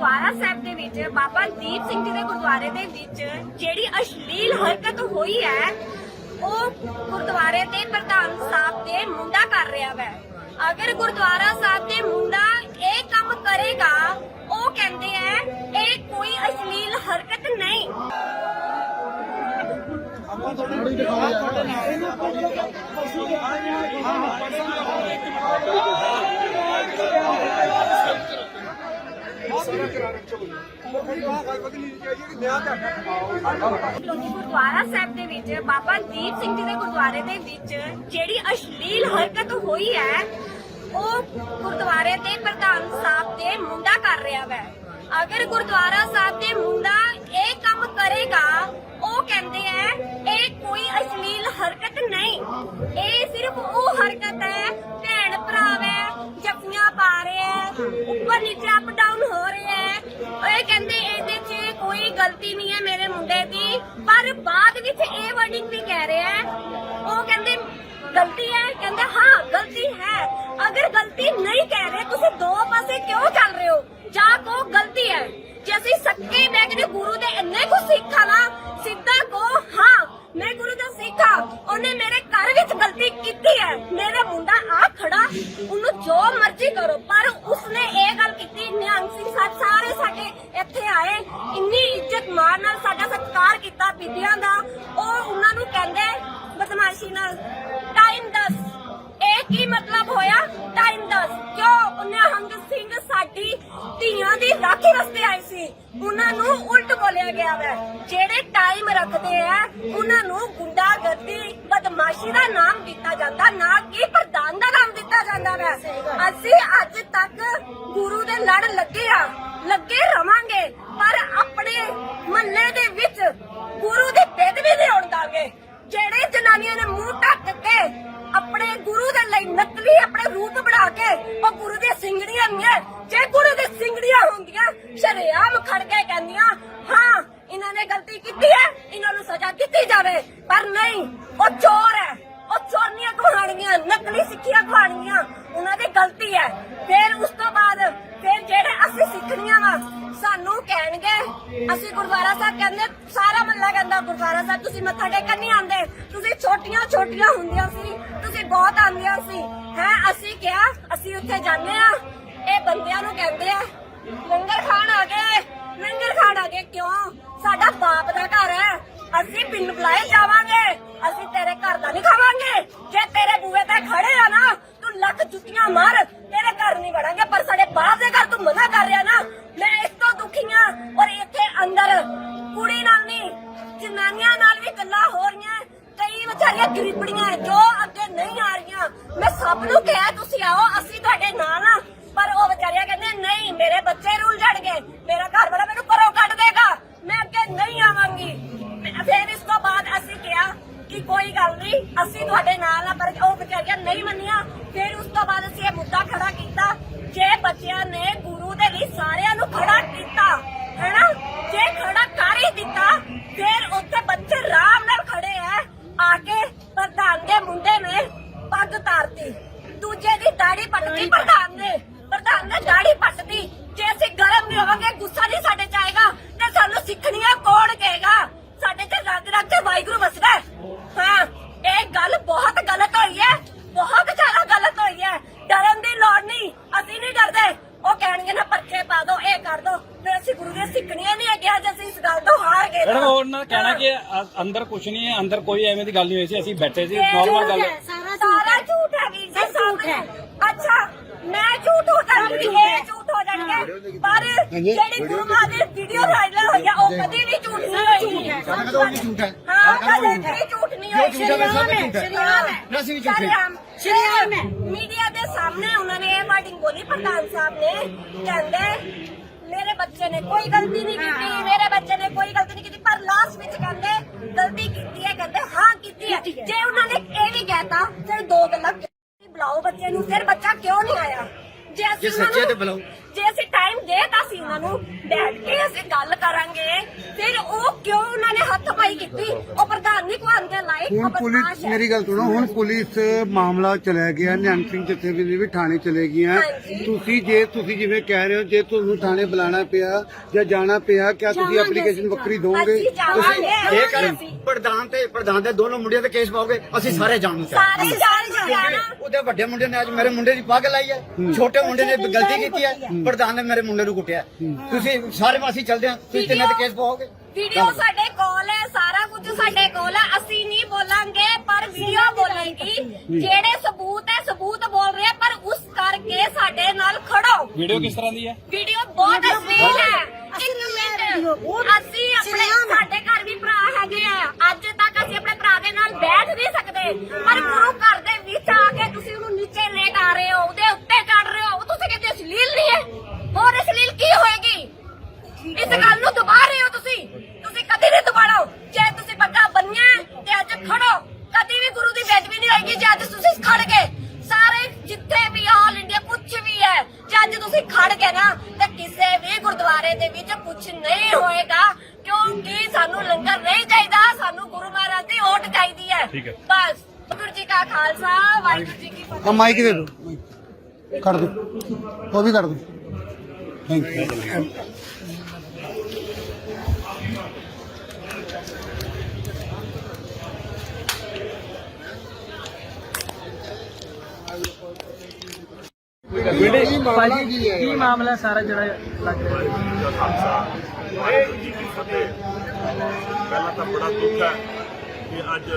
ਗੁਰਦੁਆਰਾ ਸਾਹਿਬ ਦੇ ਵਿੱਚ ਬਾਬਾ ਦੀਪ ਸਿੰਘ ਜੀ ਦੇ ਗੁਰਦੁਆਰੇ ਦੇ ਵਿੱਚ ਜਿਹੜੀ ਅਸ਼ਲੀਲ ਹਰਕਤ ਹੋਈ ਹੈ, ਉਹ ਗੁਰਦੁਆਰੇ ਦੇ ਪ੍ਰਧਾਨ ਸਾਹਿਬ ਦੇ ਮੁੰਡਾ ਕਰ ਰਿਹਾ ਵੈ। ਅਗਰ ਗੁਰਦੁਆਰਾ ਸਾਹਿਬ ਦੇ ਮੁੰਡਾ ਇਹ ਕੰਮ ਕਰੇਗਾ, ਉਹ ਕਹਿੰਦੇ ਹੈ, ਇਹ ਕੋਈ ਅਸ਼ਲੀਲ ਹਰਕਤ ਨਹੀਂ। ਲੋਕੀ ਗੁਰਦੁਆਰਾ ਸਾਹਿਬ ਦੇ ਵਿੱਚ ਬਾਬਾ ਦੀਪ ਸਿੰਘ ਜੀ ਦੇ ਗੁਰਦੁਆਰੇ ਦੇ ਵਿੱਚ ਜਿਹੜੀ ਅਸ਼ਲੀਲ ਹਰਕਤ ਹੋਈ ਹੈ, ਉਹ ਗੁਰਦੁਆਰੇ ਦੇ ਪ੍ਰਧਾਨ ਸਾਹਿਬ ਦੇ ਮੁੰਡਾ ਕਰ ਰਿਹਾ ਵੈ। ਅਗਰ ਗੁਰਦੁਆਰਾ ਸਾਹਿਬ ਦੇ ਮੁੰਡਾ ਇਹ ਕੰਮ ਕਰੇਗਾ, ਉਹ ਕਹਿੰਦੇ ਹੈ, ਇਹ ਕੋਈ ਅਸ਼ਲੀਲ ਗਲਤੀ ਹੈ, ਕਹਿੰਦੇ, ਹਾਂ, ਗਲਤੀ ਹੈ। ਅਗਰ ਗਲਤੀ ਨਹੀਂ ਕਹਿ ਰਹੇ, ਤੁਸੀਂ ਦੋ ਪਾਸੇ ਕਿਉਂ ਚੱਲ ਰਹੇ ਹੋ? ਜਾਂ ਕੋ ਗਲਤੀ ਹੈ। ਜੇ ਅਸੀਂ ਸੱਕੇ ਬੈਗ ਦੇ ਗੁਰੂ ਰਾਖੀ ਆਏ ਸੀ। ਉਹਨਾਂ ਨੂੰ ਉਲਟ ਬੋਲਿਆ ਗਿਆ ਹੈ ਜਿਹੜੇ ਟਾਈਮ ਰੱਖਦੇ ਆ, ਉਹਨਾਂ ਨੂੰ ਗੁੰਡਾਗਰਦੀ, ਬਦਮਾਸ਼ੀ ਦਾ ਨਾਮ ਦਿੱਤਾ ਜਾਂਦਾ, ਨਾ ਕਿ ਪ੍ਰਧਾਨ ਦਾ ਨਾਮ ਦਿੱਤਾ ਜਾਂਦਾ ਵੈ। ਅਸੀਂ ਅੱਜ ਤੱਕ ਗੁਰੂ ਦੇ ਲੜ ਲੱਗੇ ਆ, ਲੱਗੇ ਰਵਾਂਗੇ, ਪਰ ਆਪਣੇ ਮੱਲੇ ਦੇ ਵਿੱਚ ਗੁਰੂ ਦੀ ਬੇਦਬੀ ਨਹੀਂ ਹੋਣ ਦਾਂਗੇ। ਜਿਹੜੇ ਜਨਾਨੀਆਂ ਨੇ ਮੂੰਹ ਢੱਕ ਕੇ ਆਪਣੇ ਗੁਰੂ ਦੇ ਲਈ ਨਕਲੀ ਆਪਣੇ ਰੂਪ ਬਣਾ ਕੇ ਉਹ ਗੁਰੂ ਦੀਆਂ ਸਿੰਗੜੀਆਂ ਨਹੀਂ ਜੇ ਗੁਰੂ ਦੀ ਸਿੰਗੜੀਆਂ ਹੁੰਦੀਆਂ, ਸ਼ਰੇਆਮ ਖੜ ਕੇ ਕਹਿੰਦੀਆਂ, ਹਾਂ, ਇਹਨਾਂ ਨੇ ਗਲਤੀ ਕੀਤੀ ਹੈ, ਇਹਨਾਂ ਨੂੰ ਸਜ਼ਾ ਦਿੱਤੀ ਜਾਵੇ। ਪਰ ਨਹੀਂ, ਉਹ ਚੋਰ ਹੈ। ਉਹ ਚੋਰਨੀਆਂ ਕਹਾਣੀਆਂ ਨਕਲੀ ਸਿੱਖੀਆਂ ਕਹਾਣੀਆਂ ਉਹਨਾਂ ਦੀ ਗਲਤੀ ਹੈ। ਫਿਰ ਉਸ ਤੋਂ ਬਾਅਦ, ਫਿਰ ਜਿਹੜੇ ਅਸੀਂ ਸਿੱਖਣੀਆਂ ਵਾ, ਸਾਨੂੰ ਕਹਿਣਗੇ, ਅਸੀਂ ਗੁਰਦੁਆਰਾ ਸਾਹਿਬ ਕਹਿੰਦੇ, ਸਾਰਾ ਮੱਲਾ ਕਹਿੰਦਾ, ਗੁਰਦੁਆਰਾ ਸਾਹਿਬ, ਤੁਸੀਂ ਮੱਥਾ ਟੇਕਣ ਨਹੀਂ ਆਉਂਦੇ। ਤੁਸੀਂ ਛੋਟੀਆਂ ਛੋਟੀਆਂ ਹੁੰਦੀਆਂ ਸੀ, ਤੁਸੀਂ ਬਹੁਤ ਆਉਂਦੀਆਂ ਸੀ। ਹੈ, ਅਸੀਂ ਕਿਹਾ, ਅਸੀਂ ਉੱਥੇ ਜਾਂਦੇ ਆ ਇਹ ਬੰਦਿਆਂ ਨੂੰ ਕਹਿੰਦੇ ਆ, ਲੰਗਰ ਖਾਣ ਆ ਗਏ ਲੰਗਰ ਖਾਣ ਆ ਗਏ ਕਿਉਂ? ਸਾਡਾ ਬਾਪ ਦਾ ਘਰ ਹੈ, ਅਸੀਂ ਬਿਨ ਬੁਲਾਏ ਜਾਵਾਂਗੇ, ਅਸੀਂ ਤੇਰੇ ਘਰ ਦਾ ਨਹੀਂ ਖਾਵਾਂਗੇ। ਜੇ ਤੇਰੇ ਬੂਹੇ ਤੇ ਖੜੇ ਆ ਨਾ, ਤੂੰ ਲੱਖ ਜੁੱਤੀਆਂ ਮਾਰ, ਤੇਰੇ ਘਰ ਨਹੀਂ ਵੜਾਂਗੇ, ਪਰ ਸਾਡੇ ਬਾਹਰ ਦੇ ਘਰ ਤੂੰ ਮਨਾ ਕਰ ਰਿਹਾ ਨਾ। ਮੈਂ ਇਸ ਤੋਂ ਦੁਖੀ ਹਾਂ ਔਰ ਇੱਥੇ ਅੰਦਰ ਕੁੜੀ ਨਾਲ ਨਹੀਂ, ਜਨਾਨੀਆਂ ਨਾਲ ਵੀ ਗੱਲਾਂ ਹੋ ਰਹੀਆਂ। ਕਈ ਵਿਚਾਰੀਆਂ ਗਰੀਬੜੀਆਂ ਜੋ ਅੱਗੇ ਨਹੀਂ ਆ ਰਹੀਆਂ। ਮੈਂ ਸਭ ਨੂੰ ਕਿਹਾ, ਤੁਸੀਂ ਆਓ, ਅਸੀਂ ਤੁਹਾਡੇ ਨਾਲ ਆ। ਪਰ ਉਹ ਵਿਚਾਰੀਆਂ ਕਹਿੰਦੇ, ਨਹੀਂ, ਮੇਰੇ ਬੱਚੇ ਰੁੱਲ ਜਾਣਗੇ। ਮੇਰਾ ਘਰ ਵਾਲਾ ਮੈਨੂੰ ਘਰੋਂ ਕੱਢ ਦੇਗਾ। ਮੈਂ ਅੱਗੇ ਨਹੀਂ ਆਵਾਂਗੀ। ਮੈਂ- ਫਿਰ ਇਸ ਤੋਂ ਬਾਅਦ ਅਸੀਂ ਕਿਹਾ ਕਿ ਕੋਈ ਗੱਲ ਨਹੀਂ, ਅਸੀਂ ਤੁਹਾਡੇ ਨਾਲ ਆ, ਪਰ ਉਹ ਵਿਚਾਰੀਆਂ ਨਹੀਂ ਮੰਨੀਆਂ। ਫਿਰ ਉਸ ਤੋਂ ਬਾਅਦ ਅਸੀਂ ਇਹ ਮੁੱਦਾ ਖੜਾ ਕੀਤਾ ਜੇ ਬੱਚਿਆਂ ਨੇ ਗੁਰੂ ਦੇ ਲਈ ਸਾਰਿਆਂ ਨੂੰ ਖੜਾ ਕੀਤਾ ਹੈਨਾ ਜੇ ਖੜਾ ਕਰ ਹੀ ਦਿੱਤਾ ਫਿਰ ਉੱਥੇ ਬੱਚੇ ਆਰਾਮ ਨਾਲ ਖੜੇ ਐ ਆ ਕੇ ਪ੍ਰਧਾਨ ਦੇ ਮੁੰਡੇ ਨੇ ਪੱਗ ਤਾਰਤੀ ਦੂਜੇ ਦੀ ਦਾੜੀ ਪੱਟਦੀ ਪ੍ਰਧਾਨ ਨੇ ਪ੍ਰਧਾਨ ਨੇ ਦਾੜੀ ਪੱਟਦੀ ਜੇ ਅਸੀਂ ਗਰਮ ਨਹੀਂ ਹੋਵਾਂਗੇ ਗੁੱਸਾ ਨਹੀਂ ਸਾਡੇ ਚ ਆਏਗਾ ਤੇ ਸਾਨੂੰ ਸਿੱਖਣੀਆਂ ਕੌਣ ਕਹੇਗਾ ਸਾਡੇ ਤੇ ਰੰਗ ਰੰਗ ਤੇ ਵਾਹਿਗੁਰੂ ਵਸਦਾ ਹੈ। ਹਾਂ ਇਹ ਗੱਲ ਬਹੁਤ ਗਲਤ ਹੋਈ ਹੈ। ਬਹੁਤ ਜ਼ਿਆਦਾ ਗਲਤ ਹੋਈ ਹੈ। ਡਰਨ ਦੀ ਲੋੜ ਨਹੀਂ। ਅਸੀਂ ਨਹੀਂ ਡਰਦੇ। ਉਹ ਕਹਿਣਗੇ ਨਾ ਪਰਚੇ ਪਾ ਦੋ ਇਹ ਕਰ ਦੋ। ਫਿਰ ਅਸੀਂ ਗੁਰੂ ਦੀਆਂ ਸਿੱਖਣੀਆਂ ਨਹੀਂ ਹੈਗੀਆਂ ਜੇ ਅਸੀਂ ਇਸ ਗੱਲ ਤੋਂ ਹਾਰ ਗਏ ਮੈਡਮ ਉਹਨਾਂ ਦਾ ਕਹਿਣਾ ਕਿ ਅ- ਅੰਦਰ ਕੁਝ ਨਹੀਂ ਹੈ। ਅੰਦਰ ਕੋਈ ਐਵੇਂ ਦੀ ਗੱਲ ਨਹੀਂ ਹੋਈ ਸੀ। ਅਸੀਂ ਬੈਠੇ ਸੀ। ਨਾਰਮਲ ਗੱਲ ਸਾਰਾ ਸਾਰਾ ਝੂਠ ਹੈ ਵੀਰ ਜੀ ਝੂਠ ਹੈ। ਅੱਛਾ ਮੈਂ ਝੂਠ ਹੋ ਜਾਣਗੀ ਇਹ ਝੂਠ ਹੋ ਜਾਣਗੇ। ਪਰ ਜਿਹੜੀ ਗੁਰੂ ਮਾਂ ਦੀ ਵੀਡੀਓ ਵਾਇਰਲ ਹੋਈ ਆ ਉਹ ਕਦੀ ਵੀ ਝੂਠ ਨਹੀਂ ਹੋਈ ਸਾਡਾ ਕਦੋਂ ਵੀ ਝੂਠ ਹੈ। ਹਾਂ ਕਦੇ ਵੀ ਝੂਠ ਜੋ ਝੂਠ ਹੈ, ਵੈਸੇ ਵੀ ਝੂਠ? ਹੈ। ਸ਼ਰੀਆਮ ਹੈ। ਨਾ ਅਸੀਂ ਵੀ ਝੂਠ। ਹੈ। ਸ਼ਰੀਆਮ ਸ਼ਰੀਆਮ ਹੈ ਮੀਡੀਆ ਦੇ ਸਾਹਮਣੇ ਉਹਨਾਂ ਨੇ ਇਹ ਵਾਰਡਿੰਗ ਬੋਲੀ ਪ੍ਰਧਾਨ ਸਾਹਿਬ ਨੇ। ਕਹਿੰਦੇ ਮੇਰੇ ਬੱਚੇ ਨੇ ਕੋਈ ਗਲਤੀ ਨਹੀਂ ਕੀਤੀ ਮੇਰੇ ਬੱਚੇ ਨੇ ਕੋਈ ਗਲਤੀ ਨਹੀਂ ਕੀਤੀ ਪਰ ਲਾਸਟ ਵਿੱਚ ਕਹਿੰਦੇ ਗਲਤੀ ਕੀਤੀ ਹੈ ਕਹਿੰਦੇ ਹਾਂ ਕੀਤੀ ਹੈ। ਜੇ ਉਹਨਾਂ ਨੇ ਇਹ ਵੀ ਕਹਿਤਾ ਫਿਰ ਦੋ ਗੱਲਾਂ ਬੁਲਾਓ ਬੱਚੇ ਨੂੰ? ਫਿਰ ਬੱਚਾ ਕਿਉਂ ਨਹੀਂ ਆਇਆ? ਜੇ ਅਸੀਂ ਉਹਨਾਂ ਸੱਚੇ ਨੂੰ- ਤੇ ਬੁਲਾਓ। ਜੇ ਅਸੀਂ ਟਾਈਮ ਦੇਤਾ ਸੀ ਉਹਨਾਂ ਨੂੰ ਬੈਠ ਕੇ ਅਸੀਂ ਗੱਲ ਕਰਾਂਗੇ ਫਿਰ ਉਹ ਕਿਉਂ ਉਹਨਾਂ ਨੇ ਹੱਥ ਪਾਈ ਕੀਤੀ ਉਹ ਪ੍ਰਧਾਨ ਨਿਕਵਾਉਣ ਦੇ ਲਾਇਕ ਹੁਣ ਪੁਲਿਸ ਮੇਰੀ ਗੱਲ ਸੁਣੋ ਹੁਣ ਪੁਲਿਸ ਮਾਮਲਾ ਚਲਾ ਗਿਆ ਨਿਹੰਗ ਸਿੰਘ ਜਥੇਬੰਦੀ ਵੀ ਥਾਣੇ ਚਲੇ ਗਈਆਂ। ਹਾਂਜੀ। ਤੁਸੀਂ ਜੇ ਤੁਸੀਂ ਜਿਵੇਂ ਕਹਿ ਰਹੇ ਹੋ ਜੇ ਤੁਹਾਨੂੰ ਥਾਣੇ ਬੁਲਾਣਾ ਪਿਆ ਜਾਂ ਜਾਣਾ ਪਿਆ ਕਿਆ ਤੁਸੀਂ ਐਪਲੀਕੇਸ਼ਨ ਵੱਖਰੀ ਦੋਗੇ? ਅਸੀਂ ਜਾਵਾਂਗੇ। ਇਹ ਕਰ ਪ੍ਰਧਾਨ ਤੇ ਪ੍ਰਧਾਨ ਦੇ ਦੋਨੋਂ ਮੁੰਡਿਆਂ ਤੇ ਕੇਸ ਪਾਓਗੇ ਅਸੀਂ ਸਾਰੇ ਜਾਣੂ ਸਾਰੇ ਜਾਣ ਜਾਣਾ ਉਹਦੇ ਵੱਡੇ ਮੁੰਡੇ ਨੇ ਅੱਜ ਮੇਰੇ ਮੁੰਡੇ ਦੀ ਪੱਗ ਲਾਈ ਹੈ ਛੋਟੇ ਮੁੰਡੇ ਨੇ ਗਲਤੀ ਕੀਤੀ ਹੈ ਪ੍ਰਧਾਨ ਨੇ ਮੇਰੇ ਮੁੰਡੇ ਨੂੰ ਕੁੱਟਿਆ। ਤੁਸੀਂ ਸਾਰੇ ਮਾਸੀ ਚੱਲਦੇ ਆ ਤੁਸੀਂ ਕਿੰਨੇ ਤੇ ਕੇਸ ਪਾਓਗੇ? ਵੀਡੀਓ ਸਾਡੇ ਕੋਲ ਹੈ ਸਾਰਾ ਕੁਝ ਸਾਡੇ ਕੋਲ ਹੈ। ਅਸੀਂ ਨਹੀਂ ਬੋਲਾਂਗੇ ਪਰ ਵੀਡੀਓ ਬੋਲੇਗੀ। ਜਿਹੜੇ ਸਬੂਤ ਹੈ ਸਬੂਤ ਬੋਲ ਰਹੇ ਪਰ ਉਸ ਕਰਕੇ ਸਾਡੇ ਨਾਲ ਖੜੋ। ਵੀਡੀਓ ਕਿਸ ਤਰ੍ਹਾਂ ਦੀ ਹੈ? ਵੀਡੀਓ ਬਹੁਤ ਅਸਲੀਲ ਹੈ। ਇੱਕ ਮਿੰਟ। ਅਸੀਂ ਆਪਣੇ ਸਾਡੇ ਘਰ ਵੀ ਭਰਾ ਹੈਗੇ ਆ। ਅੱਜ ਤੱਕ ਅਸੀਂ ਆਪਣੇ ਭਰਾ ਦੇ ਨਾਲ ਬੈਠ ਨਹੀਂ ਸਕਦੇ। ਪਰ ਗੁਰੂ ਘਰ ਦੇ ਵਿੱਚ ਆ ਕੇ ਤੁਸੀਂ ਉਹਨੂੰ ਨੀਚੇ ਲੇਟ ਆ ਰਹੇ ਹੋ ਉਹਦੇ ਉੱਤੇ ਚੜ ਰਹੇ ਹੋ ਉਹ ਤੁਸੀਂ ਕਹਿੰਦੇ ਅਸਲੀਲ ਨਹੀਂ ਹੈ ਹੋਰ ਅਸਲੀਲ ਕੀ ਹੋਏਗੀ ਇਸ ਗੱਲ ਨੂੰ ਦਬਾ ਰਹੇ ਹੋ ਤੁਸੀਂ ਤੁਸੀਂ ਕਦੀ ਨਹੀਂ ਦਬਾੜੋ ਜੇ ਤੁਸੀਂ ਪੱਕਾ ਬੰਨਿਆ ਹੈ, ਤੇ ਅੱਜ ਖੜੋ ਕਦੀ ਵੀ ਗੁਰੂ ਦੀ ਬੇਦਬੀ ਨਹੀਂ ਹੋਏਗੀ ਜੇ ਅੱਜ ਤੁਸੀਂ ਖੜ ਗਏ ਸਾਰੇ ਜਿੱਥੇ ਵੀ ਆਲ ਇੰਡੀਆ ਕੁਛ ਵੀ ਹੈ ਜੇ ਅੱਜ ਤੁਸੀਂ ਖੜ ਗਏ ਨਾ ਤੇ ਕਿਸੇ ਵੀ ਗੁਰਦੁਆਰੇ ਦੇ ਵਿੱਚ ਕੁਛ ਨਹੀਂ ਹੋਏਗਾ ਕਿਉਂਕਿ ਸਾਨੂੰ ਲੰਗਰ ਨਹੀਂ ਚਾਹੀਦਾ ਸਾਨੂੰ ਗੁਰੂ ਮਹਾਰਾਜ ਦੀ ਓਟ ਚਾਹੀਦੀ ਹੈ ਠੀਕ ਹੈ। ਬਸ ਗੁਰੂ ਜੀ ਕਾ ਖਾਲਸਾ ਵਾਹਿਗੁਰੂ ਜੀ ਕੀ ਫਤਿਹ ਆ ਮਾਈਕ ਦੇ ਦਿਓ ਕਰ ਦਿਓ ਉਹ ਵੀ ਕਰ ਦਿਓ ਥੈਂਕ ਯੂ ਭਾਜੀ ਕੀ ਮਾਮਲਾ ਸਾਰਾ ਜਿਹੜਾ ਲੱਗ ਰਿਹਾ? ਪਹਿਲਾਂ ਤਾਂ ਬੜਾ ਦੁੱਖ ਹੈ। ਕਿ ਅੱਜ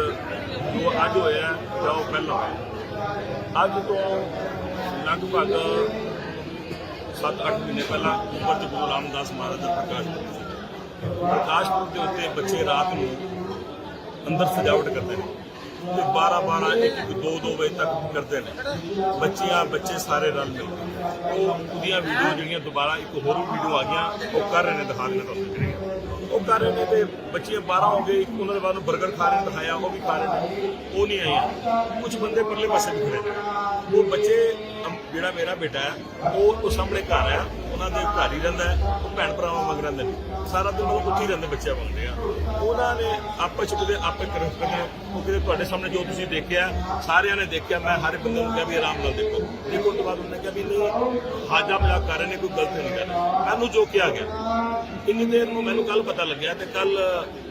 ਜੋ ਅੱਜ ਹੋਇਆ ਜਾਂ ਉਹ ਪਹਿਲਾਂ ਹੋਇਆ ਅੱਜ ਤੋਂ ਲਗਭਗ 7-8 ਮਹੀਨੇ ਪਹਿਲਾਂ ਉੱਪਰ 'ਚ ਗੁਰੂ ਰਾਮਦਾਸ ਮਹਾਰਾਜ ਦਾ ਪ੍ਰਕਾਸ਼ ਪੁਰਬ ਸੀ। ਪ੍ਰਕਾਸ਼ ਪੁਰਬ ਦੇ ਉੱਤੇ ਬੱਚੇ ਰਾਤ ਨੂੰ ਅੰਦਰ ਸਜਾਵਟ ਕਰਦੇ ਨੇ ਤੇ 12 12 1 1 2 2 ਵਜੇ ਤੱਕ ਕਰਦੇ ਨੇ। ਬੱਚੀਆਂ, ਬੱਚੇ ਸਾਰੇ ਰਲ ਮਿਲ ਕੇ। ਉਹ ਉਹਦੀਆਂ ਵੀਡੀਓ ਜਿਹੜੀਆਂ ਦੁਬਾਰਾ ਇੱਕ ਹੋਰ ਵੀਡੀਓ ਆ ਗਈਆਂ, ਉਹ ਕਰ ਰਹੇ ਨੇ ਦਿਖਾ ਰਹੇ ਨੇ ਤੁਹਾਨੂੰ। ਜਿਹੜੀਆਂ ਉਹ ਕਰ ਰਹੇ ਨੇ ਤੇ ਬੱਚੀਆਂ 12 ਹੋ ਗਏ ਉਹਨਾਂ ਦੇ ਬਾਅਦ ਨੂੰ 버ਗਰ ਖਾ ਰਹੇ ਨੇ, ਦਿਖਾਇਆ, ਉਹ ਵੀ ਖਾ ਰਹੇ ਨੇ। ਉਹ ਨਹੀਂ ਆਈਆਂ ਕੁਝ ਬੰਦੇ ਪਰਲੇ ਪਾਸੇ ਵੀ ਖੜੇ ਨੇ। ਉਹ ਬੱਚੇ ਜਿਹੜਾ ਮੇਰਾ ਬੇਟਾ ਹੈ, ਉਹ ਉਹ ਸਾਹਮਣੇ ਘਰ ਹੈ, ਉਹਨਾਂ ਦੇ ਘਰ ਹੀ ਰਹਿੰਦਾ ਹੈ, ਉਹ ਭੈਣ ਭਰਾਵਾਂ ਵਾਂਗ ਰਹਿੰਦੇ ਨੇ। ਸਾਰਾ ਦਿਨ ਉਹ ਉੱਥੇ ਰਹਿੰਦੇ ਬੱਚਿਆਂ ਵਾਂਗਦੇ ਆ। ਉਹਨਾਂ ਨੇ ਆਪਸ ਚ ਕਿਤੇ ਆਪੇ ਕਰ ਉਹ ਕਿਤੇ ਤੁਹਾਡੇ ਸਾਹਮਣੇ ਜੋ ਤੁਸੀਂ ਦੇਖਿਆ, ਸਾਰਿਆਂ ਨੇ ਦੇਖਿਆ, ਮੈਂ ਹਰ ਬੰਦੇ ਨੂੰ ਕਿਹਾ ਵੀ ਆਰਾਮ ਨਾਲ ਦੇਖੋ। ਦੇਖੋ ਤੋਂ ਬਾਅਦ ਉਹਨੇ ਕਿਹਾ ਵੀ ਨਹੀਂ, ਹਾਜਾ ਮਜ਼ਾਕ ਕਰ ਰਹੇ ਨੇ, ਕੋਈ ਗਲਤ ਨਹੀਂ ਕਰ ਰਹੇ। ਮੈਨੂੰ ਜੋ ਕਿਹਾ ਗਿਆ। ਇੰਨੀ ਦੇਰ ਨੂੰ ਮੈਨੂੰ ਕੱਲ ਪਤਾ ਲੱਗਿਆ ਤੇ ਕੱਲ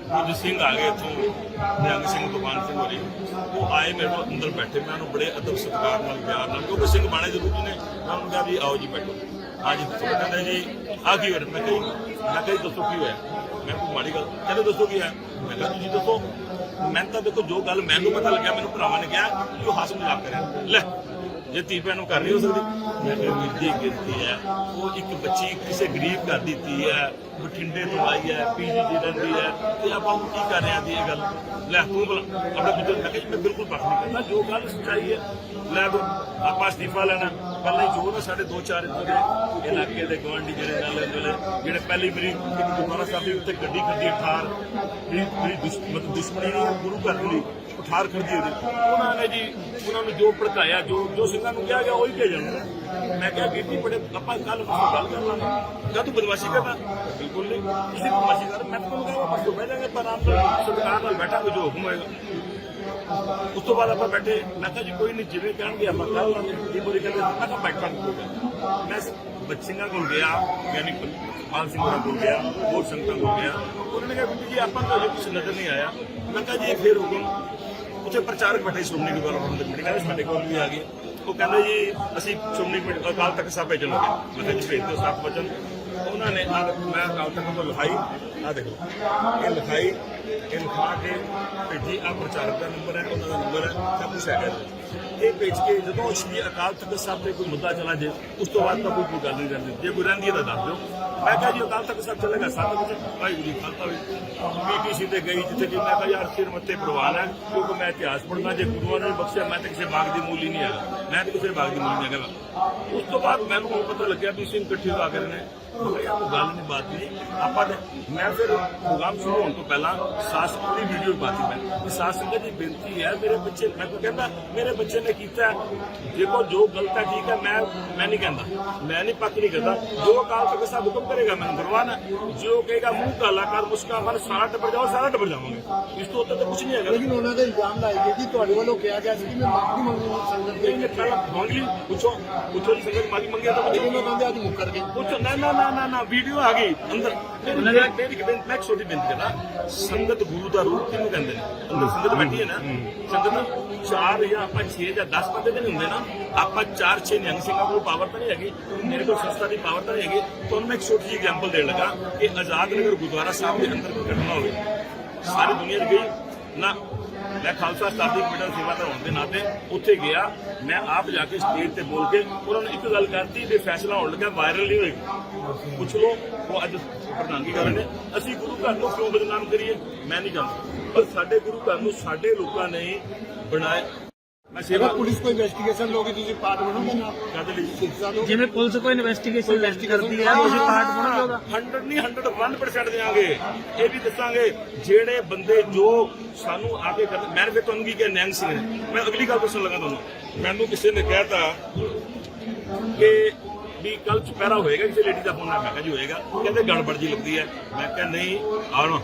ਕੁਝ ਸਿੰਘ ਆ ਗਏ ਇੱਥੋਂ, ਨਿਹੰਗ ਸਿੰਘ ਦੁਕਾਨ ਸਿੰਘ ਹੋਰੀ। ਉਹ ਆਏ ਮੇਰੇ ਕੋਲ ਅੰਦਰ ਬੈਠੇ। ਮੈਂ ਉਹਨੂੰ ਬੜੇ ਅਦਬ ਸਤਿਕਾਰ ਨਾਲ, ਪਿਆਰ ਨਾਲ, ਕਿਉਂਕਿ ਸਿੰਘ ਬਾਣੇ ਜ਼ਰੂਰ ਨੇ। ਮੈਂ ਉਹਨੂੰ ਕਿਹਾ ਵੀ ਆਓ ਜੀ ਬੈਠੋ। ਅੱਜ ਦੱਸੋ ਕਹਿੰਦੇ ਜੀ? ਆ ਕੀ ਹੋਇਆ? ਮੈਂ ਕਹੀ ਮੈਂ ਕਹੀ ਦੱਸੋ ਕੀ ਹੋਇਆ? ਮੈਂ ਕੋਈ ਮਾੜੀ ਗੱਲ। ਕਹਿੰਦੇ, ਦੱਸੋ ਕੀ ਹੋਇਆ? ਮੈਂ ਕਿਹਾ, ਤੁਸੀਂ ਦੱਸੋ। ਮੈਂ ਤਾਂ ਦੇਖੋ, ਜੋ ਗੱਲ ਮੈਨੂੰ ਪਤਾ ਲੱਗਿਆ, ਮੈਨੂੰ ਭਰਾਵਾਂ ਨੇ ਕਿਹਾ ਕਿ ਉਹ ਹੱਸ ਮਜ਼ਾਕ ਕਰਿਆ। ਲੈ, ਜੇ ਧੀ ਭੈਣ ਨੂੰ ਘਰ ਨਹੀਂ ਹੋ ਸਕਦੀ। ਮੈਂ ਕਿਹਾ, ਵੀਰ ਜੀ ਗਿਰਦੀ ਹੈ। ਉਹ ਇੱਕ ਬੱਚੀ ਕਿਸੇ ਗਰੀਬ ਘਰ ਦੀ ਧੀ ਹੈ, ਬਠਿੰਡੇ ਤੋਂ ਆਈ ਹੈ, ਪੀਜੀ ਦੀ ਰਹਿੰਦੀ ਹੈ। ਤੇ ਆਪਾਂ ਨੂੰ ਕੀ ਕਰ ਰਹੇ ਹਾਂ ਦੀ ਇਹ ਗੱਲ? ਲੈ, ਤੂੰ ਬਲਾ ਆਪਣੇ ਪੁੱਤਰ। ਮੈਂ ਕਿਹਾ ਮੈਂ ਬਿਲਕੁਲ ਪੱਖ ਨਹੀਂ ਕਰਦਾ। ਜੋ ਗੱਲ ਸੱਚਾਈ ਹੈ, ਲੈ ਦੋ ਆਪਾਂ ਅਸਤੀਫਾ ਲੈਣਾ। ਪਹਿਲਾਂ ਜੋ ਨਾ ਸਾਡੇ ਦੋ ਚਾਰ ਇੱਥੋਂ ਦੇ ਇਲਾਕੇ ਦੇ ਗਵਾਂਢੀ ਜਿਹੜੇ ਨਾਲ ਰਹਿੰਦੇ ਜਿਹੜੇ ਪਹਿਲੀ ਮੇਰੀ ਇੱਕ ਗੁਰਦੁਆਰਾ ਸਾਹਿਬ ਦੇ ਉੱਤੇ ਗੱਡੀ ਖੜੀ ਠਾਰ, ਜਿਹੜੀ ਮੇਰੀ ਮਤਲਬ ਦੁਸ਼ਮਣੀ ਨਹੀਂ ਗੁਰੂ ਘਰ ਦੀ ਠਾਰ ਖੜੀ ਉਹਦੀ ਉਹਨਾਂ ਨੇ ਜੀ, ਉਹਨਾਂ ਨੂੰ ਜੋ ਭੜਕਾਇਆ, ਜੋ ਜੋ ਸਿੰਘਾਂ ਨੂੰ ਕਿਹਾ ਗਿਆ, ਉਹੀ ਭੇਜਣ। ਮੈਂ ਕਿਹਾ ਵੀਰ ਬੜੇ, ਆਪਾਂ ਕੱਲ ਗੱਲ ਕਰ ਲਾਂਗੇ। ਜਦ ਤੂੰ ਬਦਮਾਸ਼ੀ ਕਰਦਾ ਬਿਲਕੁਲ ਨਹੀਂ। ਤੁਸੀਂ ਬਦਮਾਸ਼ੀ ਕਰ ਮੈਂ ਤੁਹਾਨੂੰ ਕਹਾਂ ਪਰਸੋਂ ਬਹਿ ਜਾਵਾਂਗੇ ਪਰ ਆਪ ਸਰਕਾਰ ਨਾਲ ਬੈਠਾ ਜੋ ਹੁਕਮ ਹੋਏਗਾ। ਉਸ ਤੋਂ ਬਾਅਦ ਆਪਾਂ ਬੈਠੇ, ਮੈਂ ਕਿਹਾ ਜੀ ਕੋਈ ਨਹੀਂ ਜਿਵੇਂ ਕਹਿਣਗੇ ਆਪਾਂ ਕਰ ਲਾਂਗੇ। ਜੀ ਬੋਲੀ ਕਹਿੰਦੇ, ਮੈਂ ਕਿਹਾ ਬੈਠਾਂਗੇ ਮੈਂ ਬੱਚਿਆਂ ਕੋਲ ਗਿਆ, ਯਾਨੀ ਪਾਲ ਸਿੰਘ ਹੋਰਾਂ ਕੋਲ ਗਿਆ, ਹੋਰ ਸੰਗਤਾਂ ਕੋਲ ਗਿਆ। ਉਹਨਾਂ ਨੇ ਕਿਹਾ ਜੀ, ਆਪਾਂ ਨੂੰ ਕੁਝ ਨਜ਼ਰ ਨਹੀਂ ਆਇਆ। ਮੈਂ ਕਿਹਾ ਜੀ, ਇਹ ਫੇਰ ਹੁਕਮ ਉੱਥੇ ਪ੍ਰਚਾਰਕ ਬੈਠੇ ਸ਼੍ਰੋਮਣੀ ਗੁਰਦੁਆਰਾ ਪ੍ਰਬੰਧਕ ਕਮੇਟੀ ਕਹਿੰਦੇ, ਸਾਡੇ ਕੋਲ ਵੀ ਆ ਗਏ। ਉਹ ਕਹਿੰਦੇ ਜੀ, ਅਸੀਂ ਸ਼੍ਰੋਮਣੀ ਕਮੇਟੀ ਅਕਾਲ ਤਖਤ ਸਾਹਿਬ ਭੇਜਣਗੇ। ਮੈਂ ਕਿਹਾ ਜੀ, ਭੇਜ ਦਿਓ ਸੱਤ ਵਚਨ ਉਹਨਾਂ ਨੇ ਆ ਮੈਂ ਅਕਾਲ ਤਖਤ ਤੋਂ ਲਿਖਾਈ ਆ ਦੇਖੋ, ਇਹ ਲਿਖਾਈ, ਇਹ ਲਿਖਾ ਕੇ ਭੇਜੀ ਆ ਪ੍ਰਚਾਰਕ ਦਾ ਨੰਬਰ ਹੈ, ਉਹਨਾਂ ਦਾ ਨੰਬਰ ਹੈ, ਸਭ ਕੁਛ ਹੈਗਾ ਇਹ ਭੇਜ ਕੇ ਜਦੋਂ ਸ਼੍ਰੀ ਅਕਾਲ ਤਖਤ ਸਾਹਿਬ ਤੇ ਕੋਈ ਮੁੱਦਾ ਚਲਾ ਜੇ, ਉਸ ਤੋਂ ਬਾਅਦ ਤਾਂ ਕੋਈ ਕੋਈ ਗੱਲ ਨਹੀਂ ਰਹਿੰਦੀ। ਜੇ ਕੋਈ ਰਹਿੰਦੀ ਹੈ ਤਾਂ ਦੱਸ ਦਿਓ। ਮੈਂ ਕਿਹਾ ਜੀ, ਅਕਾਲ ਤਖਤ ਸਾਹਿਬ ਚੱਲੇਗਾ ਸੱਤ ਵਜੇ। ਭਾਈ ਜੀ ਖਾਲਸਾ, ਵੀ ਪੀਟੀਸੀ ਤੇ ਗਈ ਜਿੱਥੇ ਕਿ ਮੈਂ ਕਿਹਾ ਯਾਰ, ਸਿਰ ਮੱਤੇ ਪ੍ਰਵਾਨ ਹੈ ਕਿਉਂਕਿ ਮੈਂ ਇਤਿਹਾਸ ਪੜ੍ਹਨਾ ਜੇ ਗੁਰੂਆਂ ਨੇ ਬਖਸ਼ਿਆ, ਮੈਂ ਤਾਂ ਕਿਸੇ ਬਾਗ ਦੀ ਮੂਲ ਹੀ ਨਹੀਂ ਹੈਗਾ। ਮੈਂ ਤਾਂ ਕਿਸੇ ਬਾਗ ਦੀ ਮੂਲ ਨਹੀਂ ਹੈਗਾ। ਉਸ ਤੋਂ ਬਾਅਦ ਮੈਨੂੰ ਪਤਾ ਲੱਗਿਆ ਵੀ ਸਿੰਘ ਇਕੱਠੇ ਹੋ ਆ ਗਏ ਨੇ। ਕੋਈ ਗੱਲ ਨਹੀਂ ਬਾਤ ਨਹੀਂ। ਆਪਾਂ ਮੈਂ ਫਿਰ ਪ੍ਰੋਗਰਾਮ ਸ਼ੁਰੂ ਹੋਣ ਤੋਂ ਪਹਿਲਾਂ ਸਾਸਕ ਦੀ ਵੀਡੀਓ ਪਾਤੀ ਮੈਂ। ਕਿ ਸਾਸਕ ਦੀ ਬੇਨਤੀ ਹੈ ਮੇਰੇ ਬੱਚੇ ਮੈਂ ਕੋ ਕਹਿੰਦਾ ਮੇਰੇ ਬੱਚੇ ਨੇ ਕੀਤਾ। ਦੇਖੋ ਜੋ ਗਲਤ ਹੈ ਠੀਕ ਹੈ ਮੈਂ ਮੈਂ ਨਹੀਂ ਕਹਿੰਦਾ। ਮੈਂ ਨਹੀਂ ਪੱਕ ਨਹੀਂ ਕਰਦਾ। ਜੋ ਅਕਾਲ ਤਖਤ ਸਾਹਿਬ ਹੁਕਮ ਕਰੇਗਾ ਮੈਨੂੰ ਕਰਵਾਣਾ ਜੋ ਕਹੇਗਾ ਮੂੰਹ ਕਾਲਾ ਕਰ ਮੁਸਕਾ ਮਨ ਸਾਰਾ ਟੱਬਰ ਜਾਓ ਸਾਰਾ ਟੱਬਰ ਜਾਵਾਂਗੇ। ਇਸ ਤੋਂ ਉੱਤੇ ਤਾਂ ਕੁਝ ਨਹੀਂ ਹੈਗਾ। ਲੇਕਿਨ ਉਹਨਾਂ ਦਾ ਇਲਜ਼ਾਮ ਲਾਇਆ ਕਿ ਤੁਹਾਡੇ ਵੱਲੋਂ ਕਿਹਾ ਗਿਆ ਸੀ ਕਿ ਮੈਂ ਮਾਫੀ ਮੰਗੂ ਸੰਗਤ ਦੇ ਇਹਨੇ ਪਹਿਲਾਂ ਮੰਗ ਲਈ ਪੁੱਛੋ। ਪੁੱਛੋ ਜੀ ਸੰਗਤ ਮਾਗੀ ਮੰਗਿਆ ਤਾਂ ਪੁੱਛੋ। ਉਹਨਾਂ ਕਹਿੰਦੇ ਅੱਜ ਮੁੱਕਰ ਗਏ। ਪੁੱਛੋ ਨਾ ਨਾ ਨਾ ਨਾ ਨਾ ਵੀਡੀਓ ਆ ਗਈ ਅੰਦਰ। ਮੇਰੀ ਮੇਰੀ ਇੱਕ ਬੇਨਤੀ ਮੈਂ ਇੱਕ ਛੋਟੀ ਬੇਨਤੀ ਕਰਦਾ ਸੰਗਤ ਗੁਰੂ ਦਾ ਰੂਪ ਕਿਹਨੂੰ ਕਹਿੰਦੇ ਨੇ? ਅੰਦਰ ਸੰਗਤ ਬੈਠੀ ਹੈ ਨਾ ਸੰਗਤ ਚਾਰ ਜਾਂ ਆਪਾਂ 6 ਜਾਂ 10 ਬੰਦੇ ਨਹੀਂ ਹੁੰਦੇ ਨਾ ਆਪਾਂ 4 6 ਨਿਹੰਗ ਸਿੰਘਾਂ ਕੋਲ ਪਾਵਰ ਤਾਂ ਨਹੀਂ ਹੈਗੀ ਮੇਰੇ ਕੋਲ ਸੰਸਥਾ ਦੀ ਪਾਵਰ ਤਾਂ ਨਹੀਂ ਹੈਗੀ। ਤੁਹਾਨੂੰ ਮੈਂ ਇੱਕ ਛੋਟੀ ਜਿਹੀ ਐਗਜ਼ਾਮਪਲ ਦੇਣ ਲੱਗਾ ਕਿ ਆਜ਼ਾਦ ਨਗਰ ਗੁਰਦੁਆਰਾ ਸਾਹਿਬ ਦੇ ਅੰਦਰ ਕੋਈ ਘਟਨਾ ਹੋਵੇ ਸਾਰੀ ਦੁਨੀਆ 'ਚ ਗਈ ਨਾ ਮੈਂ ਖਾਲਸਾ ਸਟਾਫ ਦੀ ਕਮੇਟੀ ਦਾ ਸੇਵਾਦਾਰ ਹੋਣ ਦੇ ਨਾਤੇ ਉੱਥੇ ਗਿਆ। ਮੈਂ ਆਪ ਜਾ ਕੇ ਸਟੇਜ ਤੇ ਬੋਲ ਕੇ ਉਹਨਾਂ ਨੇ ਇੱਕ ਗੱਲ ਕਰਤੀ ਵੀ ਫੈਸਲਾ ਹੋਣ ਲੱਗਾ ਵਾਇਰਲ ਨਹੀਂ ਹੋਏਗਾ। ਪੁੱਛ ਲੋ ਉਹ ਅੱਜ ਪ੍ਰਧਾਨਗੀ ਕਰ ਰਹੇ ਨੇ। ਅਸੀਂ ਗੁਰੂ ਘਰ ਨੂੰ ਕਿਉਂ ਬਦਨਾਮ ਕਰੀਏ? ਮੈਂ ਨਹੀਂ ਜਾਣਦਾ। ਪਰ ਸਾਡੇ ਗੁਰੂ ਘਰ ਨੂੰ ਸਾਡੇ ਲੋਕਾਂ ਨੇ ਹੀ ਬਣਾਇਆ ਸੇਵਾ ਪੁਲਿਸ ਕੋਈ ਇਨਵੈਸਟੀਗੇਸ਼ਨ ਲੋਗੇ ਤੁਸੀਂ ਪਾਰਟ ਬਣੋਗੇ ਨਾ ਕਰਦੇ ਲਈ ਜਿਵੇਂ ਪੁਲਿਸ ਕੋਈ ਇਨਵੈਸਟੀਗੇਸ਼ਨ ਕਰਦੀ ਹੈ ਤੁਸੀਂ ਪਾਰਟ ਬਣੋਗੇ ਉਹਦਾ? 100 ਨਹੀਂ 101% ਦੇਵਾਂਗੇ ਇਹ ਵੀ ਦੱਸਾਂਗੇ ਜਿਹੜੇ ਬੰਦੇ ਜੋ ਸਾਨੂੰ ਆ ਕੇ ਮੈਂ ਫਿਰ ਤੁਹਾਨੂੰ ਕੀ ਕਿਹਾ ਨੈਂਗ ਸਿੰਘ ਨੇ। ਮੈਂ ਅਗਲੀ ਗੱਲ ਦੱਸਣ ਲੱਗਾ ਤੁਹਾਨੂੰ। ਮੈਨੂੰ ਕਿਸੇ ਨੇ ਕਹਿਤਾ ਕਿ ਵੀ ਕੱਲ ਚੁਪਹਿਰਾ ਹੋਏਗਾ ਕਿਸੇ ਲੇਡੀ ਦਾ ਫੋਨ ਆ। ਮੈਂ ਕਿਹਾ ਜੀ ਹੋਏਗਾ। ਕਹਿੰਦੇ ਗੜਬੜ ਜੀ ਲੱਗਦੀ ਹੈ। ਮੈਂ ਕਿਹਾ ਨਹੀਂ ਆਉਣਾ।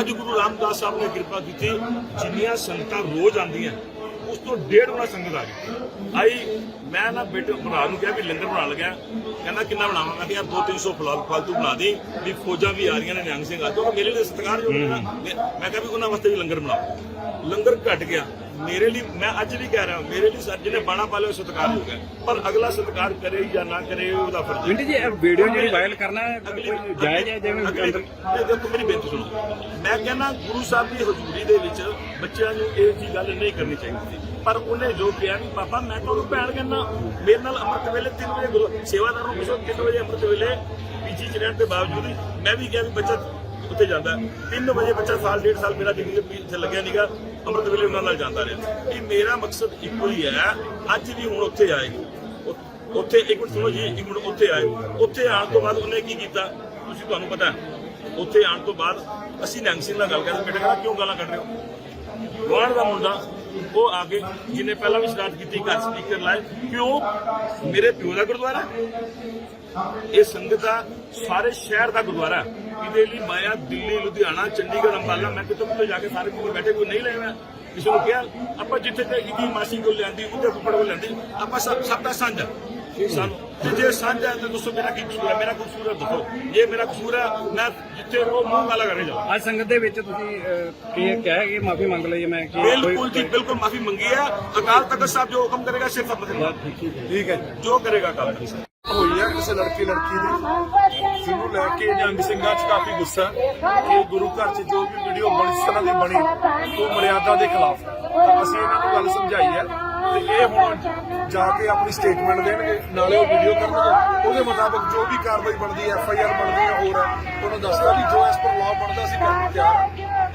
ਅੱਜ ਗੁਰੂ ਰਾਮਦਾਸ ਸਾਹਿਬ ਨੇ ਕਿਰਪਾ ਕੀਤੀ ਜਿੰਨੀਆਂ ਸੰਗਤਾਂ ਰੋਜ਼ ਆਉਂਦੀਆਂ ਉਸ ਤੋਂ ਡੇਢ ਗੁਣਾ ਸੰਗਤ ਆ ਗਈ। ਆਈ ਮੈਂ ਨਾ ਬੇਟੇ ਭਰਾ ਨੂੰ ਕਿਹਾ ਵੀ ਲੰਗਰ ਬਣਾ ਲਗਿਆ। ਕਹਿੰਦਾ ਕਿੰਨਾ ਬਣਾਵਾਂ ਮੈਂ ਕਿਹਾ 2-300 ਫਲਾਲ ਫਾਲਤੂ ਬਣਾ ਦੀ ਵੀ ਫੌਜਾਂ ਵੀ ਆ ਰਹੀਆਂ ਨੇ ਨਿਹੰਗ ਸਿੰਘ ਆ। ਜਾਓ ਮੇਰੇ ਲਈ ਸਤਿਕਾਰ ਜੋ ਮੈਂ ਮੈਂ ਕਿਹਾ ਵੀ ਉਹਨਾਂ ਵਾਸਤੇ ਵੀ ਲੰਗਰ ਬਣਾਓ। ਲੰਗਰ ਘਟ ਗਿਆ। ਮੇਰੇ ਲਈ ਮੈਂ ਅੱਜ ਵੀ ਕਹਿ ਰਿਹਾ ਮੇਰੇ ਲਈ ਸਰ ਜਿਹਨੇ ਬਾਣਾ ਪਾ ਲਿਆ ਸਤਿਕਾਰ ਹੋ ਗਿਆ। ਪਰ ਅਗਲਾ ਸਤਿਕਾਰ ਕਰੇ ਜਾਂ ਨਾ ਕਰੇ ਉਹਦਾ ਫਰਜ਼ ਹੈ ਜੀ ਇਹ ਵੀਡੀਓ ਜਿਹੜੀ ਵਾਇਰਲ ਕਰਨਾ ਕੋਈ ਜਾਇਜ਼ ਹੈ ਜਿਵੇਂ ਅੰਦਰ ਇਹ ਦੇਖੋ ਮੇਰੀ ਬੇਨਤੀ ਸੁਣੋ। ਮੈਂ ਕਹਿੰਦਾ ਗੁਰੂ ਸਾਹਿਬ ਦੀ ਹਜ਼ੂਰੀ ਦੇ ਵਿੱਚ ਬੱਚਿਆਂ ਨੂੰ ਇਹ ਜੀ ਗੱਲ ਨਹੀਂ ਕਰਨੀ ਚਾਹੀਦੀ। ਸੀ ਪਰ ਉਹਨੇ ਜੋ ਕਿਹਾ ਵੀ ਪਾਪਾ ਮੈਂ ਤੁਹਾਨੂੰ ਭੈਣ ਕਹਿੰਦਾ ਮੇਰੇ ਨਾਲ ਅੰਮ੍ਰਿਤ ਵੇਲੇ 3 ਵਜੇ ਗੁਰੂ ਸੇਵਾਦਾਰ ਨੂੰ ਪੁੱਛੋ 3 ਵਜੇ ਅੰਮ੍ਰਿਤ ਵੇਲੇ ਪੀਜੀ ਚ ਰਹਿਣ ਦੇ ਬਾਵਜੂਦ ਮੈਂ ਵੀ ਕਿਹਾ ਵੀ ਬੱਚਾ ਉੱਥੇ ਜਾਂਦਾ। 3 ਵਜੇ ਬੱਚਾ ਸਾਲ ਡੇਢ ਸਾਲ ਮੇਰਾ ਡਿਗਰੀ ਇੱਥੇ ਲੱਗਿਆ ਨੀਗਾ। ਅੰਮ੍ਰਿਤ ਵੇਲੇ ਉਹਨਾਂ ਨਾਲ ਜਾਂਦਾ ਰਿਹਾ। ਇਹ ਮੇਰਾ ਮਕਸਦ ਇੱਕੋ ਹੀ ਹੈ, ਅੱਜ ਵੀ ਹੁਣ ਉੱਥੇ ਆਏਗੀ ਉੱਥੇ ਇੱਕ ਮਿੰਟ ਸੁਣੋ ਜੀ, ਇੱਕ ਮਿੰਟ ਉੱਥੇ ਆਏ। ਉੱਥੇ ਆਉਣ ਤੋਂ ਬਾਅਦ ਉਹਨੇ ਕੀ ਕੀਤਾ? ਤੁਸੀਂ ਤੁਹਾਨੂੰ ਪਤਾ ਉੱਥੇ ਆਉਣ ਤੋਂ ਬਾਅਦ ਅਸੀਂ ਨੰਗ ਸਿੰਘ ਨਾਲ ਗੱਲ ਕਰਦੇ ਬੇਟਾ ਕਹਿੰਦਾ, ਕਿਉਂ ਗਾਲਾਂ ਕੱਢ ਰਹੇ ਹੋ? ਗਵਾਂਢ ਦਾ ਮੁੰਡਾ ਉਹ ਆ ਕੇ ਜਿਹਨੇ ਪਹਿਲਾਂ ਵੀ ਸ਼ਰਾਰਤ ਕੀਤੀ, ਘਰ ਸਪੀਕਰ ਲਾਏ। ਕਿਉਂ? ਮੇਰੇ ਪਿਓ ਦਾ ਗੁਰਦੁਆਰਾ ਇਹ ਸੰਗਤ ਦਾ ਸਾਰੇ ਸ਼ਹਿਰ ਦਾ ਗੁਰਦੁਆਰਾ ਇਹਦੇ ਲਈ ਮਾਇਆ ਦਿੱਲੀ, ਲੁਧਿਆਣਾ, ਚੰਡੀਗੜ੍ਹ, ਅੰਬਾਲਾ, ਮੈਂ ਕਿਤੇ ਕਿਤੇ ਜਾ ਕੇ ਸਾਰੇ ਕੋਲ ਬੈਠੇ, ਕੋਈ ਨਹੀਂ ਲੈ ਮੈਂ ਕਿਸੇ ਨੂੰ ਕਿਹਾ, ਆਪਾਂ ਜਿੱਥੇ ਤੇ ਇਹਦੀ ਮਾਸੀ ਕੋਲ ਲੈਂਦੀ ਉਹਦੇ ਫੁੱਫੜ ਕੋਲ ਲੈਂਦੀ ਆਪਾਂ ਸਭ ਸਭ ਦਾ ਸਾਂਝਾ। ਸਾਨੂੰ ਤੇ ਜੇ ਸਾਂਝਾ ਹੈ ਤਾਂ ਦੱਸੋ ਮੇਰਾ ਕੀ ਕਸੂਰ ਹੈ? ਮੇਰਾ ਕੋਈ ਕਸੂਰ ਹੈ ਦੱਸੋ। ਜੇ ਮੇਰਾ ਕਸੂਰ ਹੈ ਮੈਂ ਜਿੱਥੇ ਉਹ ਮੂੰਹ ਕਾਲਾ ਕਰਕੇ ਜਾਵਾਂ ਅੱਜ ਸੰਗਤ ਦੇ ਵਿੱਚ ਤੁਸੀਂ ਅਹ, ਕੀ ਕਿਹਾ ਕਿ ਮਾਫੀ ਮੰਗ ਲਈ ਮੈਂ ਕਿ ਬਿਲਕੁਲ ਜੀ ਬਿਲਕੁਲ ਮਾਫੀ ਮੰਗੀ ਹੈ। ਅਕਾਲ ਤਖਤ ਸਾਹਿਬ ਜੋ ਹੁਕਮ ਕਰੇਗਾ ਸਿਰਫ ਅਮਰ ਠੀਕ ਹੈ ਜੋ। ਕਰੇਗਾ ਅਕਾਲ ਤਖਤ ਸਾਹਿਬ। ਹੋਈ ਹੈ ਕਿਸੇ ਲੜਕੀ ਲੜਕੀ ਦੀ? ਜਿਹਨੂੰ ਲੈ ਕੇ ਜੰਗ ਸਿੰਘਾਂ 'ਚ ਕਾਫੀ ਗੁੱਸਾ ਹੈ ਕਿ ਗੁਰੂ ਘਰ 'ਚ ਜੋ ਵੀ ਵੀਡੀਓ ਬਣੀ ਇਸ ਤਰ੍ਹਾਂ ਦੀ ਬਣੀ ਉਹ ਮਰਿਆਦਾ ਦੇ ਖਿਲਾਫ ਹੈ। ਅਸੀਂ ਇਹਨਾਂ ਨੂੰ ਗੱਲ ਸਮਝਾਈ ਹੈ। ਤੇ ਇਹ ਹੁਣ ਜਾ ਕੇ ਆਪਣੀ ਸਟੇਟਮੈਂਟ ਦੇਣਗੇ ਨਾਲੇ ਉਹ ਵੀਡੀਓ ਕਰਨਗੇ। ਉਹਦੇ ਮੁਤਾਬਕ ਜੋ ਵੀ ਕਾਰਵਾਈ ਬਣਦੀ ਐਫ ਆਈ ਆਰ ਬਣਦੀ ਹੈ ਹੋਰ ਉਹਨੂੰ ਦੱਸਦਾ ਵੀ ਜੋ ਐਸ ਪਰ ਲਾਅ ਬਣਦਾ ਸੀ ਕਰਨ ਨੂੰ ਤਿਆਰ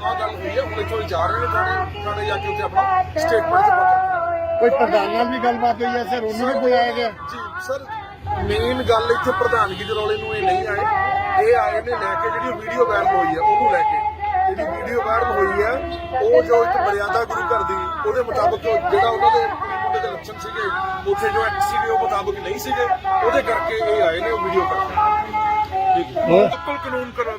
ਆਹ ਗੱਲ ਹੋਈ ਹੈ ਹੁਣ ਇੱਥੋਂ ਜਾ ਰਹੇ ਨੇ ਥਾਣੇ ਥਾਣੇ ਜਾ ਕੇ ਉੱਥੇ ਆਪਣਾ ਸਟੇਟਮੈਂਟ ਦੇ ਪੱਤਰ ਕੋਈ ਪ੍ਰਧਾਨ ਨਾਲ ਵੀ ਗੱਲਬਾਤ ਹੋਈ ਹੈ ਸਰ ਉਹਨੂੰ ਵੀ ਬੁਲਾਇਆ ਗਿਆ? ਜੀ ਸਰ ਮੇਨ ਗੱਲ ਇੱਥੇ ਪ੍ਰਧਾਨਗੀ ਦੇ ਰੌਲੇ ਨੂੰ ਇਹ ਨਹੀਂ ਆਏ। ਇਹ ਆਏ ਨੇ ਲੈ ਕੇ ਜਿਹੜੀ ਵੀਡੀਓ ਵਾਇਰਲ ਹੋਈ ਹੈ ਉਹਨੂੰ ਲੈ ਕੇ। ਜਿਹੜੀ ਵੀਡੀਓ ਵਾਇਰਲ ਹੋਈ ਹੈ ਉਹ ਜੋ ਇੱਕ ਮਰਿਆਦਾ ਗੁਰੂ ਘਰ ਦੀ ਉਹਦੇ ਮੁਤਾਬਕ ਜਿਹੜਾ ਉਹਨਾਂ ਦੇ ਮੁੰਡੇ ਦੇ ਲੱਛਣ ਸੀਗੇ ਉੱਥੇ ਜੋ ਐਕਟ ਸੀਗੇ ਉਹ ਮੁਤਾਬਕ ਨਹੀਂ ਸੀਗੇ ਉਹਦੇ ਕਰਕੇ ਇਹ ਆਏ ਨੇ ਉਹ ਵੀਡੀਓ ਕਰਕੇ ਬਿਲਕੁਲ ਕਾਨੂੰਨ ਕਰਨ